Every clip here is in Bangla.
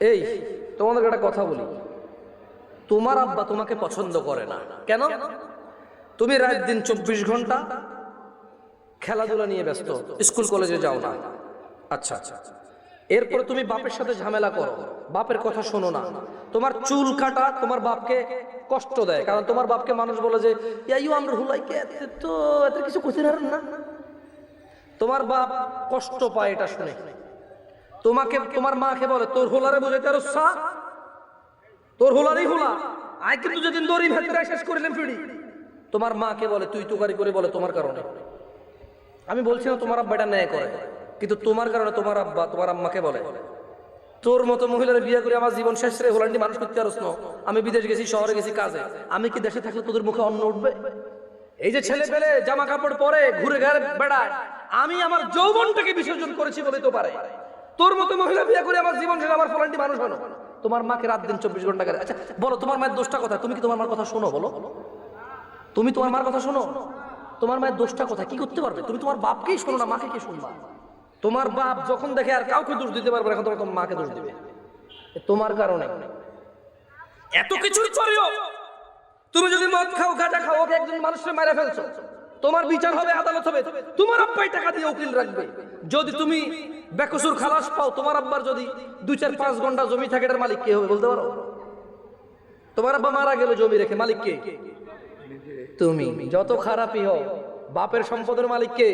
এই, তোমাদের একটা কথা বলি। তোমার আব্বা তোমাকে পছন্দ করে না। কেন? তুমি রাত দিন চব্বিশ ঘণ্টা খেলাধুলা নিয়ে ব্যস্ত, স্কুল কলেজে যাও না। আচ্ছা আচ্ছা। এরপরে তুমি বাপের সাথে ঝামেলা করো। বাপের কথা শোনো না। তোমার চুল কাটা তোমার বাপকে কষ্ট দেয়। কারণ তোমার বাপকে মানুষ বলে যে আমরা তো এত কিছু না? তোমার বাপ কষ্ট পায় এটা শুনে। তোমাকে তোমার মাকে বলে, তোর হোলারে বুঝাইতে আরও সা তোর হোলারই হোলা। আয় কিন্তু যেদিন দড়ি ভেতরে শেষ করিলাম ফিড়ি তোমার মাকে বলে, তুই তুকারি করে বলে তোমার কারণে। আমি বলছি না তোমার আব্বা ন্যায় করে। কিন্তু তোমার কারণে তোমার আব্বা, তোমার আম্মাকে বলে, তোর মতো মহিলার বিয়ে করে আমার জীবন শেষ রে, হোলান্ডি মানুষ করতে পারস না। আমি বিদেশ গেছি, শহরে গেছি কাজে। আমি কি দেশে থাকলে তোদের মুখে অন্ন উঠবে? এই যে ছেলে পেলে জামা কাপড় পরে ঘুরে ঘরে বেড়ায়, আমি আমার যৌবনটাকে বিসর্জন করেছি বলে তো পারে। তোর মতো মহিলা বিয়ে করে আমার জীবন শেষ আমার ফলান্টি মানুষ হলো? তোমার মাকে রাত দিন চব্বিশ ঘণ্টা করে আচ্ছা বলো, তোমার মায়ের দোষটা কথা তুমি কি তোমার মার কথা শোনো, বলো? তুমি তোমার মার কথা শোনো? তোমার মায়ের দোষটা কথা কি করতে পারবে? তুমি তোমার বাপকেই শোনো না, মাকে কি শুনবা? তোমার বাপ যখন দেখে আর কাউকে দোষ দিতে পারবে এখন তোমার মাকে দোষ দিবে। তোমার কারণে। এত কিছুর পরেও তুমি যদি মদ খাও, গাঁজা খাও, ওকে একজন মানুষের মারা ফেলছো, তোমার বিচার হবে, আদালত হবে। তোমার আব্বাই টাকা দিয়ে উকিল রাখবে। যদি তুমি বেকসুর খালাস পাও, তোমার আব্বার যদি দুই চার পাঁচ ঘণ্টা জমি থাকে, এটার মালিক কে হবে বলতে পারো? তোমার আব্বা মারা গেল জমি রেখে, মালিক কে? তুমি। যত খারাপই হোক বাপের সম্পদের মালিক কে?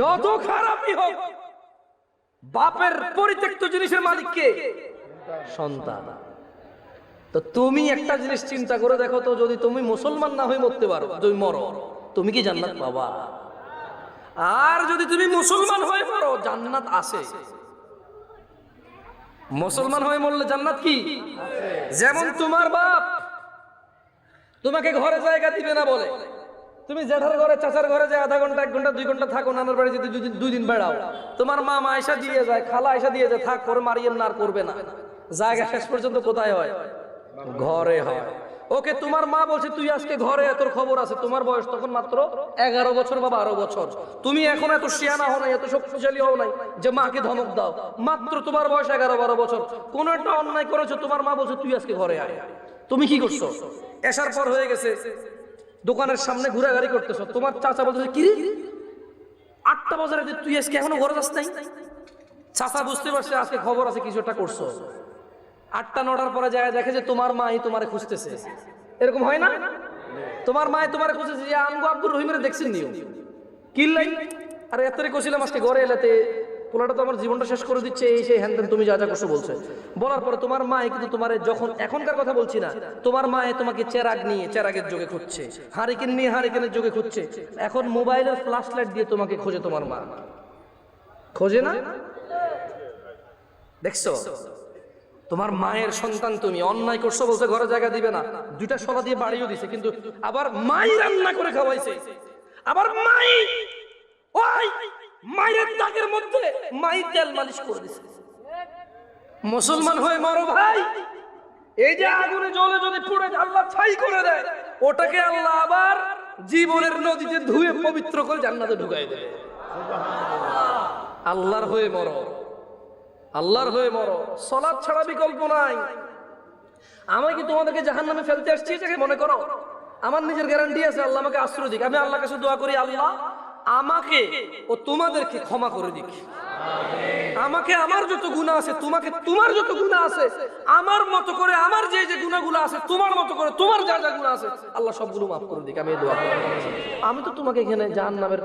যত খারাপই হোক বাপের পরিত্যক্ত জিনিসের মালিক কে? সন্তান। তো তুমি একটা জিনিস চিন্তা করে দেখো তো, যদি তুমি মুসলমান না হয়ে মরতে পারো তুমি মরো, তুমি কি জান্নাত পাবা? আর যদি তুমি মুসলমান জান্নাত আছে। মুসলমান হয়ে মরলে জান্নাত কি? যেমন তোমার বাপ তোমাকে ঘরে জায়গা দিবে না বলে। তুমি জেঠার ঘরে, চাচার ঘরে যে আধা ঘণ্টা, এক ঘণ্টা, দুই ঘণ্টা থাকো, নানার বাড়ি যদি দুই দিন- বেড়াও। তোমার মা মাইশা দিয়ে যায়, খালা আয়সা দিয়ে যায়, থাক করে মারিয়েন না করবে না। জায়গা শেষ পর্যন্ত কোথায় হয়? ঘরে হয়। ওকে তোমার মা বলছে, তুই আজকে ঘরে এত খবর আছে, তোমার বয়স তখন মাত্র এগারো বছর বা বারো বছর। তুমি এখন এত শিয়ানা হও নাই, এত শক্তিশালী হও নাই যে মাকে ধমক দাও। মাত্র তোমার বয়স এগারো বারো বছর। কোন একটা অন্যায় করেছ, তোমার মা বলছে, তুই আজকে ঘরে আয়। তুমি কি করছ? এসার পর হয়ে গেছে, দোকানের সামনে ঘোরাঘুরি করতেছো। তোমার চাচা বলতেছে, কি আটটা বাজারে তুই আজকে এখনও ঘরে নাই? চাচা বুঝতে পারছে, আজকে খবর আছে, কিছু একটা করছ। আটটা, নটার পরে যায় দেখে যে তোমার মাই তোমারে খুঁজতেছে। এরকম হয় না? তোমার মায় তোমারে খুঁজতেছে, যে আমগো আব্দুর রহিমের দেখছেন নিও। কিল্লাই আরে এতরে কছিলাম আজকে ঘরে এলাতে, পোলাটা তো আমার জীবনটা শেষ করে দিচ্ছে, এই সেই হ্যান তুমি যা যা করছ বলছে। বলার পরে তোমার মায় কিন্তু তোমার যখন এখনকার কথা বলছি না, তোমার মায়ে তোমাকে চেরাগ নিয়ে চেরাগের যোগে খুঁজছে, হারিকেন নিয়ে হারিকেনের যোগে খুঁজছে। এখন মোবাইলের ফ্ল্যাশ লাইট দিয়ে তোমাকে খোঁজে তোমার মা। খোঁজে না? দেখছ? তোমার মায়ের সন্তান তুমি, অন্যায় করছ বলছে, ঘরে জায়গা দিবে না। দুইটা সলা দিয়ে বাড়িও দিছে, কিন্তু আবার মাই রান্না করে খাওয়াইছে। আবার মাই, ওই মায়ের দাগের মধ্যে মাই তেল মালিশ করে দিছে। মুসলমান হয়ে মরো ভাই। এই যে আগুনে জ্বলে যদি পুড়ে আল্লাহ ছাই করে দেয়। ওটাকে আল্লাহ আবার জীবনের নদীতে ধুয়ে পবিত্র করে জান্নাতে ঢুকাই দেবে। আল্লাহর হয়ে মরো। আল্লাহর হয়ে মরো। সলাদ ছাড়া বিকল্প নাই। আমি কি তোমাদেরকে জাহান নামে ফেলতে আসছি এটাকে মনে করো? আমার নিজের গ্যারান্টি আছে, আল্লাহ আমাকে আশ্রয় দিক। আমি আল্লাহ কাছে দোয়া করি, আল্লাহ আমাকে ও তোমাদেরকে ক্ষমা করে দিক। আমাকে আমার যত গুণা আছে, তোমাকে তোমার যত গুণা আছে, আমার মতো করে, আমার যে যে গুণাগুলো আছে, তোমার মতো করে, তোমার যা যা গুণা আছে, আল্লাহ সবগুলো মাফ করে দিক। আমি দোয়া করি। আমি তো তোমাকে এখানে জাহান নামের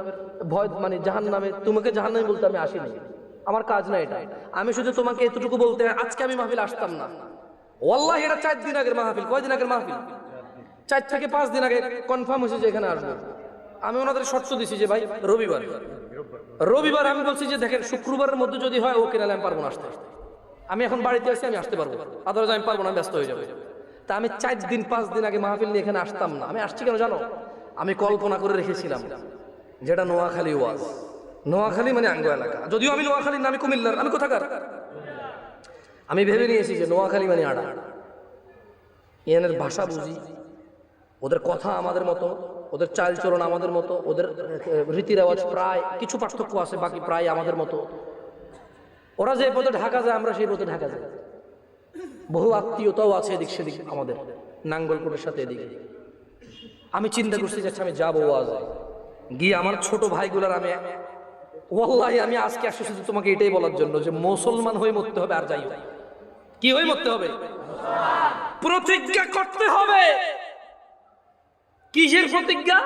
ভয় মানে জাহান নামে তোমাকে জাহান নামে বলতে আমি আসিনি। আমার কাজ না এটা। আমি শুধু তোমাকে এতটুকু বলতে আজকে আমি মাহফিল আসতাম না। ওয়াল্লাহ, এটা চার দিন আগের মাহফিল। কয়দিন আগের মাহফিল? চার থেকে পাঁচ দিন আগে কনফার্ম হয়েছে যে এখানে আসব। আমি ওনাদের শর্ত দিছি যে ভাই, রবিবার। রবিবার আমি বলছি যে দেখেন, শুক্রবারের মধ্যে যদি হয়, ওকে নাহলে আমি পারব না আসতে। আসতে আমি এখন বাড়িতে আসি আমি আসতে পারব। আদারওয়াইজ আমি পারব না ব্যস্ত হয়ে যাবে। তা আমি চার দিন, পাঁচ দিন আগে মাহফিল নিয়ে এখানে আসতাম না। আমি আসছি কেন জানো? আমি কল্পনা করে রেখেছিলাম, যেটা নোয়াখালী ওয়াজ। নোয়াখালী মানে আঙ্গ এলাকা। যদিও আমি নোয়াখালী না, আমি কুমিল্লার, আমি কোথাকার? আমি ভেবে নিয়েছি যে নোয়াখালী মানে আড়া। ইয়ানের ভাষা বুঝি, ওদের কথা আমাদের মতো, ওদের চালচলন আমাদের মতো, ওদের রীতি রেওয়াজ প্রায়, কিছু পার্থক্য আছে, বাকি প্রায় আমাদের মতো। ওরা যে পথে ঢাকা যায়, আমরা সেই পথে ঢাকা যাই। বহু আত্মীয়তাও আছে এদিক সেদিক আমাদের, নাঙ্গলকোটের সাথে এদিকে। আমি চিন্তা করছি যাচ্ছে আমি যাব আজ গিয়ে আমার ছোট ভাইগুলার আমি ওয়াল্লাহি, আমি আজকে আসছি শুধু তোমাকে এটাই বলার জন্য যে মুসলমান হয়ে মরতে হবে আর যাই। কি হয়ে মরতে হবে? প্রতিজ্ঞা করতে হবে। কিসের প্রতিজ্ঞা?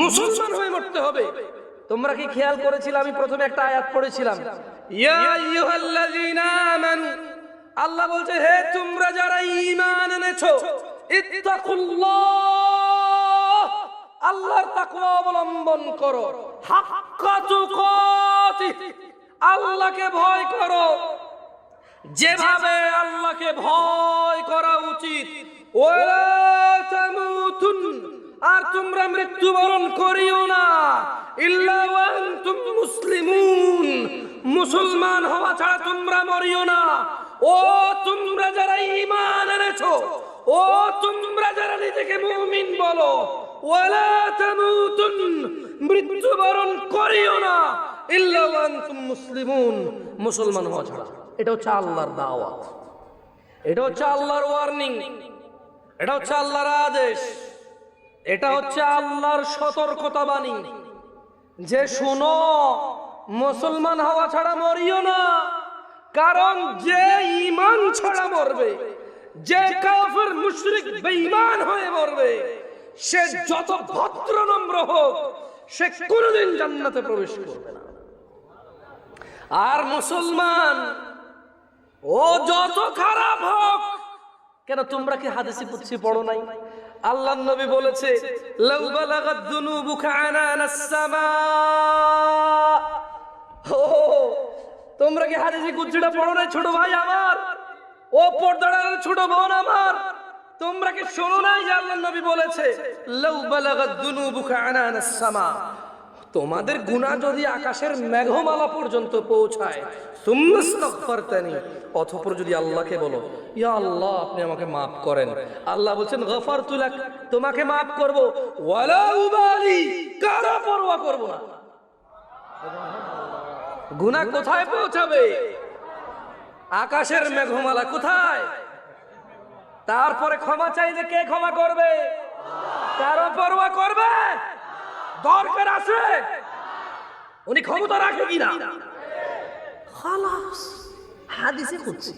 মুসলমান হয়ে মরতে হবে। তোমরা কি খেয়াল করেছিলে? আমি প্রথমে একটা আয়াত পড়েছিলাম। আল্লাহ বলছে, হে তোমরা যারা ঈমান এনেছো, ইত্তাকুল্লাহ আল্লাহর তাকওয়া অবলম্বন করো। আল্লাহকে ভয় করো। যেভাবে আল্লাহকে ভয় করা উচিত আর তোমরা মৃত্যুবরণ করিও না। মুসলিমুন, মুসলমান হওয়া ছাড়া তোমরা মরিও না। ও তোমরা যারা ইমান এনেছো, ও তোমরা যারা নিজেকে মুমিন বলো মৃত্যুবরণ করিও না মুসলিমুন। মুসলমান হওয়া ছাড়া। এটা হচ্ছে আল্লাহর দাওয়াত। এটা হচ্ছে আল্লাহর ওয়ার্নিং এটা হচ্ছে আল্লাহর আদেশ। এটা হচ্ছে আল্লাহর সতর্কতা বাণী যে শুনো, মুসলমান হওয়া ছাড়া মরিও না, কারণ যে ইমান ছাড়া মরবে, যে কাফের মুশরিক বেঈমান হয়ে মরবে সে যত ভদ্র নম্র হোক, সে কোনোদিন জান্নাতে প্রবেশ করবে না। আর মুসলমান, ও যত খারাপ হোক, কেন তোমরা কি হাদিসি পুচ্ছি পড়ো নাই? আল্লাহ নবী বলেছে তোমরা কি হাদিসি কুচ্ছিটা পড়ো নাই? ছোট ভাই আমার, ও পর্দার ছোট বোন আমার। তোমরা কি শোনো নাই যে আল্লাহ নবী বলেছে, লাউ বালাগাত দুনুবুকা আনানাস সামা তোমাদের গুনাহ যদি আকাশের মেঘমালা পর্যন্ত পৌঁছায় অথপর যদি আল্লাহকে বলো, ইয়া আল্লাহ, আপনি আমাকে মাফ করেন। আল্লাহ বলছেন, গফারতু লাক, তোমাকে মাফ করব। কারা পরোয়া করব না। গুনাহ কোথায় পৌঁছাবে? আকাশের মেঘমালা কোথায়? তারপরে ক্ষমা চাইলে কে ক্ষমা করবে? কারও পরোয়া করবে? দরকার আছে? উনি ক্ষমতা রাখে কিনা? হাদিসে খুঁজছে